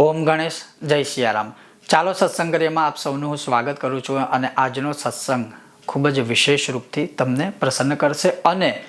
ઓમ ગણેશ, જય સિયારામ ચાલો સત્સંગ કરીએમાં આપ સૌનું હું સ્વાગત કરું છું અને આજનો સત્સંગ ખૂબ જ વિશેષ રૂપથી તમને પ્રસન્ન કરશે અને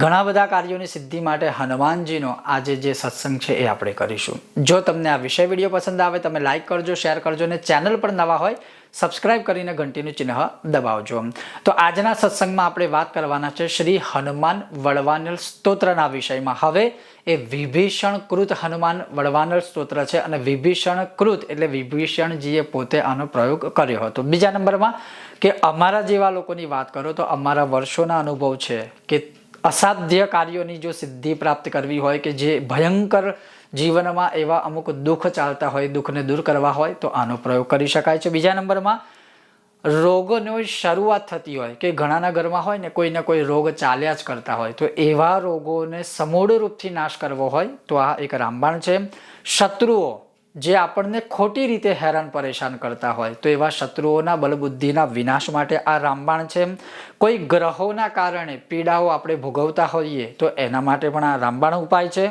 ઘણા બધા કાર્યોની સિદ્ધિ માટે હનુમાનજીનો આજે જે સત્સંગ છે એ આપણે કરીશું. જો તમને આ વિષય વીડિયો પસંદ આવે, તમે લાઇક કરજો શેર કરજો અને ચેનલ પર નવા હોય સબસ્ક્રાઇબ કરીને ઘંટીનું ચિહ્ન દબાવજો. તો આજના સત્સંગમાં આપણે વાત કરવાના છે શ્રી હનુમાન વળવાનલ સ્તોત્રના વિષયમાં. હવે એ વિભીષણ કૃત હનુમાન વળવાનલ સ્તોત્ર છે અને વિભીષણ કૃત એટલે વિભીષણજીએ પોતે આનો પ્રયોગ કર્યો હતો. બીજા નંબરમાં કે અમારા જેવા લોકોની વાત કરો તો અમારા વર્ષોના અનુભવ છે કે અસાધ્ય કાર્યોની જો સિદ્ધિ પ્રાપ્ત કરવી હોય કે જે ભયંકર જીવનમાં એવા અમુક દુઃખ ચાલતા હોય, દુઃખને દૂર કરવા હોય, તો આનો પ્રયોગ કરી શકાય છે. બીજા નંબરમાં, રોગોનો શરૂઆત થતી હોય કે ઘણાના ઘરમાં હોય ને કોઈ ને કોઈ રોગ ચાલ્યા જ કરતા હોય, તો એવા રોગોને સમૂળ રૂપથી નાશ કરવો હોય, તો આ એક રામબાણ છે. શત્રુઓ જે આપણને ખોટી રીતે હેરાન પરેશાન કરતા હોય, તો એવા શત્રુઓના બલબુદ્ધિના વિનાશ માટે આ રામબાણ છે. કોઈ ગ્રહોના કારણે પીડાઓ આપણે ભોગવતા હોઈએ, તો એના માટે પણ આ રામબાણ ઉપાય છે.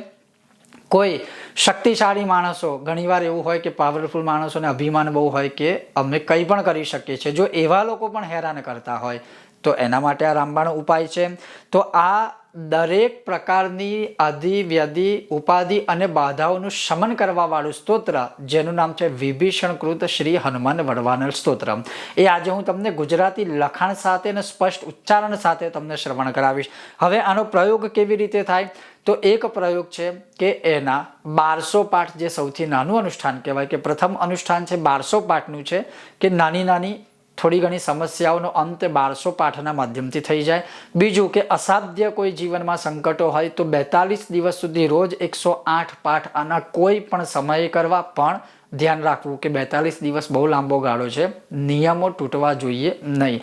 કોઈ શક્તિશાળી માણસો, ઘણીવાર એવું હોય કે પાવરફુલ માણસોને અભિમાન બહુ હોય કે અમે કંઈ પણ કરી શકીએ છીએ, જો એવા લોકો પણ હેરાન કરતા હોય, તો એના માટે આ રામબાણ ઉપાય છે. તો આ દરેક પ્રકારની આધિ, વ્યાધિ, ઉપાધિ અને બાધાઓનું શમન કરવાવાળું સ્તોત્ર, જેનું નામ છે વિભીષણ કૃત શ્રી હનુમાન વડવાનલ સ્તોત્ર. એ આજે હું તમને ગુજરાતી લખાણ સાથે અને સ્પષ્ટ ઉચ્ચારણ સાથે તમને શ્રવણ કરાવીશ. હવે આનો પ્રયોગ કેવી રીતે થાય? તો એક પ્રયોગ છે કે એના બારસો પાઠ જે સૌથી નાનું અનુષ્ઠાન કહેવાય, કે પ્રથમ અનુષ્ઠાન છે બારસો પાઠનું છે, કે નાની નાની થોડી ઘણી સમસ્યાઓનો અંત બારસો પાઠના માધ્યમથી થઈ જાય. બીજું કે અસાધ્ય કોઈ જીવનમાં સંકટો હોય તો બેતાલીસ દિવસ સુધી રોજ એકસો આઠ પાઠ આના કોઈ પણ સમયે કરવા. પણ ધ્યાન રાખવું કે બેતાલીસ દિવસ બહુ લાંબો ગાળો છે. નિયમો તૂટવા જોઈએ નહીં.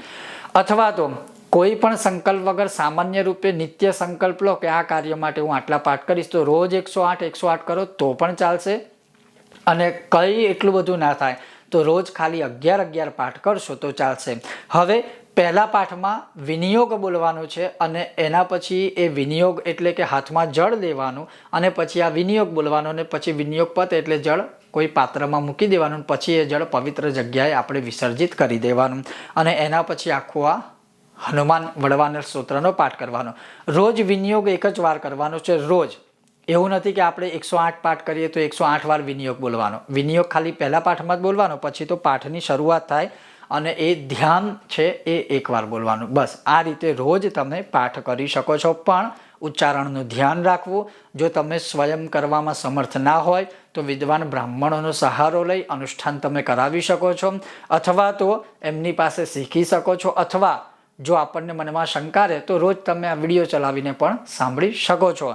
અથવા તો કોઈ પણ સંકલ્પ વગર સામાન્ય રૂપે નિત્ય સંકલ્પ લો કે આ કાર્ય માટે હું આટલા પાઠ કરીશ તો રોજ એકસો આઠ એકસો આઠ કરો તો પણ ચાલશે. અને કંઈ એટલું બધું ના થાય. તો રોજ ખાલી અગિયાર અગિયાર પાઠ કરશો તો ચાલશે. હવે પહેલા પાઠમાં વિનિયોગ બોલવાનો છે અને એના પછી એ વિનિયોગ એટલે કે હાથમાં જળ લેવાનું અને પછી આ વિનિયોગ બોલવાનો અને પછી વિનિયોગ પત એટલે જળ કોઈ પાત્રમાં મૂકી દેવાનું પછી એ જળ પવિત્ર જગ્યાએ આપણે વિસર્જિત કરી દેવાનું. અને એના પછી આખું આ હનુમાન વળવાનલ સ્તોત્રનો પાઠ કરવાનો. રોજ વિનિયોગ એક જ વાર કરવાનો છે. રોજ એવું નથી કે આપણે એકસો આઠ પાઠ કરીએ તો એકસો આઠ વાર વિનિયોગ બોલવાનો. વિનિયોગ ખાલી પહેલા પાઠમાં જ બોલવાનો, પછી તો પાઠની શરૂઆત થાય અને એ ધ્યાન છે એ એકવાર બોલવાનું. બસ, આ રીતે રોજ તમે પાઠ કરી શકો છો, પણ ઉચ્ચારણનું ધ્યાન રાખવું. જો તમે સ્વયં કરવામાં સમર્થ ના હોય, તો વિદ્વાન બ્રાહ્મણોનો સહારો લઈ અનુષ્ઠાન તમે કરાવી શકો છો, અથવા તો એમની પાસે શીખી શકો છો, અથવા જો આપણને મનમાં શંકા રહે, તો રોજ તમે આ વીડિયો ચલાવીને પણ સાંભળી શકો છો.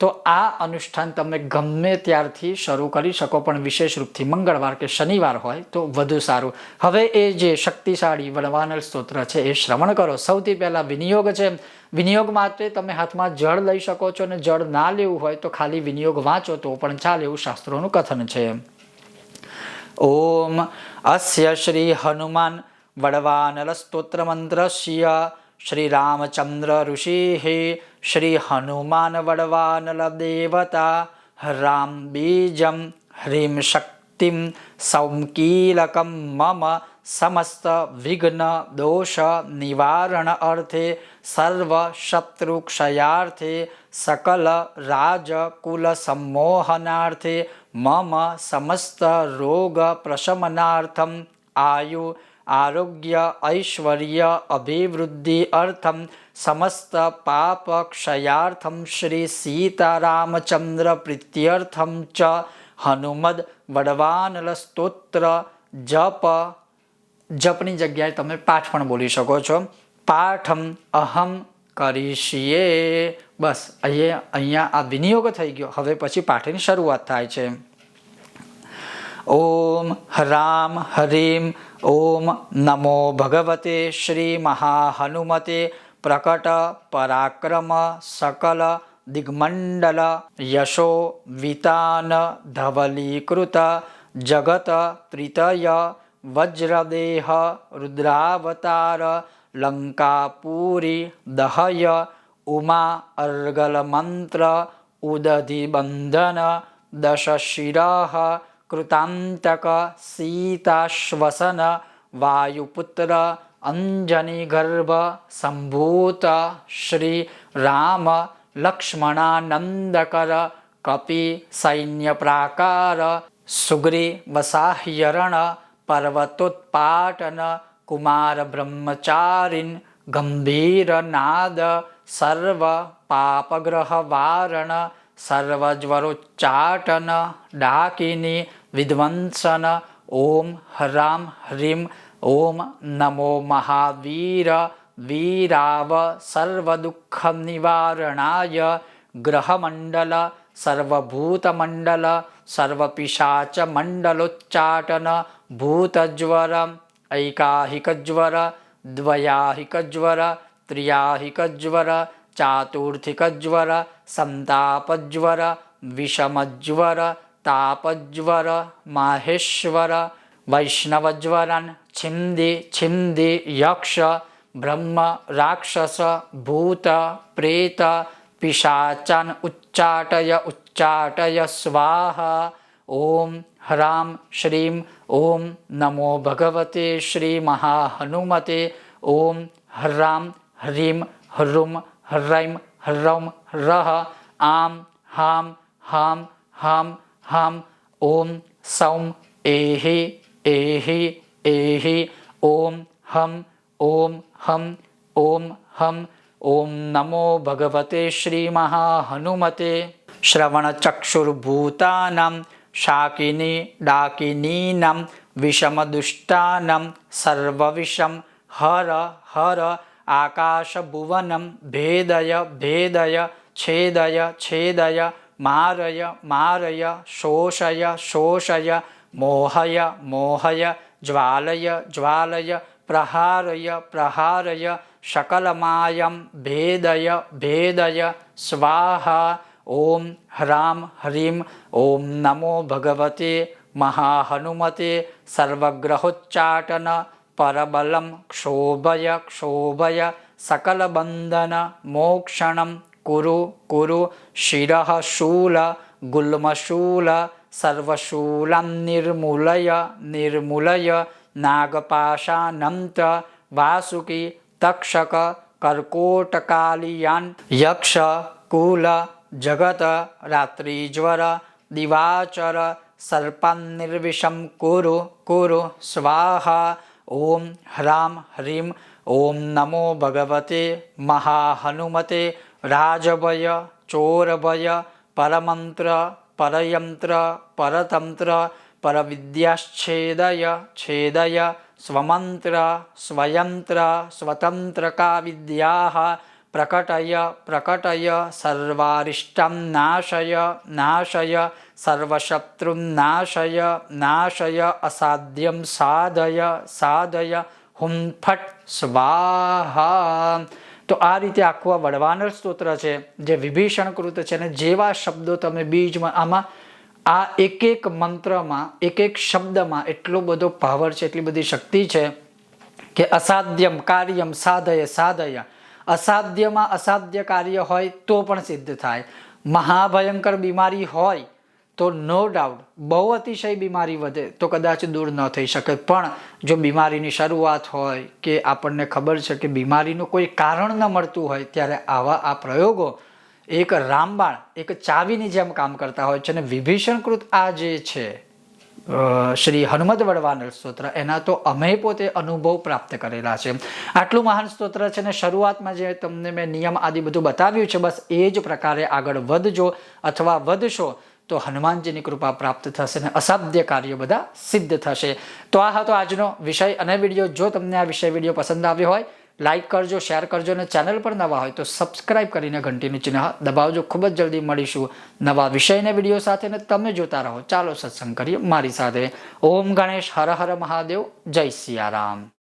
તો આ અનુષ્ઠાન તમે ગમે ત્યારથી શરૂ કરી શકો, પણ વિશેષ રૂપથી મંગળવાર કે શનિવાર હોય તો વધુ સારું. હવે એ જે શક્તિશાળી વડવાનલ સ્તોત્ર છે, એ શ્રવણ કરો. સૌથી પહેલાં વિનિયોગ છે. વિનિયોગ માટે તમે હાથમાં જળ લઈ શકો છો અને જળ ના લેવું હોય તો ખાલી વિનિયોગ વાંચો, તો પણ ચાલે એવું શાસ્ત્રોનું કથન છે. ઓમ અસ્ય શ્રી હનુમાન વડવાનલ સ્તોત્ર મંત્ર શ્રી રામચંદ્ર ઋષિ શ્રી હનુમાન વડવાનલ દેવતા રામ બીજમ હ્રીમ શક્તિમ સૌકીલકમ મમ સમસ્ત વિઘ્ન દોષ નિવારણ અર્થે સર્વ શત્રુક્ષયાર્થે સકલ રાજકુલ સંમોહનાર્થે મમ સમસ્ત રોગ પ્રશમનાર્થમ આયુ આરોગ્ય ઐશ્વર્ય અભિવૃદ્ધિ અર્થમ સમસ્ત પાપ ક્ષયાર્થમ શ્રી સીતારામચંદ્ર પ્રીત્યર્થમ ચ હનુમદ વડવાનલ સ્તોત્ર જપ જપની જગ્યાએ તમે પાઠ પણ બોલી શકો છો। પાઠમ અહમ કરીશીએ બસ, અહીંયા અહીંયા આ વિનિયોગ થઈ ગયો. હવે પછી પાઠની શરૂઆત થાય છે. ઓમ રામ હરીમ ઓમ નમો ભગવતે શ્રી મહાહનુમતે પ્રકટ પરાક્રમ સકલ દિગ્મંડલ યશો વિતાન ધવલીકૃત જગત ત્રિતય વજ્રદેહ રુદ્રાવતાર લંકાપુરી દહય ઉમા અર્ગલ મંત્ર ઉદધિબંધન દશશિરઃ कृतान्तक सीताश्वसन वायुपुत्र अञ्जनिगर्भ सम्भूत श्रीराम लक्ष्मणानन्दकर कपि सैन्यप्राकार सुग्रीवसाह्यरण पर्वतोत्पाटन कुमारब्रह्मचारिन् गम्भीरनाद सर्वपापग्रहवारण सर्वज्वरोच्चाटन डाकिनी વિધ્વંસન ઓમ હરામ હ્રીમ ઓમ નમો મહાવીર વીરાવ સર્વદુઃખ નિવારણાય ગ્રહમંડલ સર્વભૂતમંડલ સર્વપિશાચ મંડલોચ્ચાટન ભૂતજ્વર ઐકાહિકજ્વર દ્વયાહિકજ્વર ત્રિયાહિકજ્વર ચાતુર્થિકજ્વર સંતાપજ્વર વિષમજ્વર તાપજ્વર માહેશ્વર વૈષ્ણવજ્વરન છિંદી છિંદી યક્ષ બ્રહ્મ રાક્ષસ ભૂત પ્રેત પિશાચન ઉચ્ચાટય ઉચ્ચાટય સ્વાહા ઓમ હરામ શ્રીમ ઓમ નમો ભગવતે શ્રી મહાહનુમતે ઓમ હરામ હ્રીમ હ્રુમ હ્રૈમ હ્રૌમ રહ આમ હામ હામ હામ हां ॐ सौं एहि एहि ॐ हं ॐ हं ॐ हं ॐ नमो भगवते श्रीमहाहनुमते। श्रवणचक्षुर्भूतानां शाकिनी डाकिनीनां विषमदुष्टान्नं सर्वविषं हर हर आकाशभुवनं भेदय भेदय छेदय छेदय मारय मारय शोषय शोषय मोहय मोहय ज्वालय ज्वालय प्रहारय प्रहारय शकलमायं भेदय भेदय स्वाहा ॐ ह्रां ह्रीं ॐ नमो भगवते महाहनुमते सर्वग्रहोच्चाटन परबलं क्षोभय क्षोभय सकलबन्धन मोक्षणं કુરુ કુરુ શિરઃ શૂલ ગુલ્મશૂલ સર્વશૂલં નિર્મૂલય નિર્મૂલય નાગપાશાનંત વાસુકી તક્ષક કર્કોટકાલિયાન યક્ષ કુલ જગત રાત્રિજ્વર દિવાચર સર્પાનિર્વિષમ કુરુ કુરુ સ્વાહા ઓમ હ્રામ હ્રીમ ઓમ નમો ભગવતે મહાહનુમતે રાજભય ચોરભય પરમંત્ર પરયંત્ર પરતંત્ર પરવિદ્યાશ્છેદય છેદય સ્વમંત્ર સ્વયંત્ર સ્વતંત્રકા વિદ્યા પ્રકટય પ્રકટય સર્વારિષ્ટં નાશય નાશય સર્વશત્રુનાશય નાશય અસાધ્યમ સાધય સાધય હુમ ફટ સ્વાહા તો આ રીતે આખું આ વડવાનર સ્તોત્ર છે, જે વિભીષણ કૃત છે અને જેવા શબ્દો તમે બીજમાં આમાં આ એક એક મંત્રમાં એક એક શબ્દમાં એટલો બધો પાવર છે, એટલી બધી શક્તિ છે કે અસાધ્યમ કાર્યમ સાધય સાધય. અસાધ્યમાં અસાધ્ય કાર્ય હોય તો પણ સિદ્ધ થાય. મહાભયંકર બીમારી હોય તો નો ડાઉટ બહુ અતિશય બીમારી વધે તો કદાચ દૂર ન થઈ શકે. પણ જો બીમારીની શરૂઆત હોય કે આપણને ખબર છે કે બીમારીનું કોઈ કારણ ન મળતું હોય ત્યારે આવા આ પ્રયોગો એક રામબાણ, એક ચાવીની જેમ કામ કરતા હોય છે અને વિભીષણકૃત આ જે છે શ્રી હનુમદ વડવાનર સ્તોત્ર, એના તો અમે પોતે અનુભવ પ્રાપ્ત કરેલા છે. આટલું મહાન સ્તોત્ર છે ને શરૂઆતમાં જે તમને મેં નિયમ આદિ બધું બતાવ્યું છે, બસ એ જ પ્રકારે આગળ વધજો અથવા વધશો. તો હનુમાનજીની કૃપા પ્રાપ્ત થશે અને અસાધ્ય કાર્યો બધા સિદ્ધ થશે. તો આ હતો આજનો વિષય અને વીડિયો. જો તમને આ વિષય વીડિયો પસંદ આવ્યો હોય લાઇક કરજો શેર કરજો અને ચેનલ પર નવા હોય તો સબસ્ક્રાઇબ કરીને ઘંટીનું ચિહ્ન દબાવજો. ખૂબ જ જલ્દી મળીશું નવા વિષયને વીડિયો સાથે અને તમે જોતા રહો. ચાલો સત્સંગ કરીએ મારી સાથે. ઓમ ગણેશ, હર હર મહાદેવ, જય સિયારામ.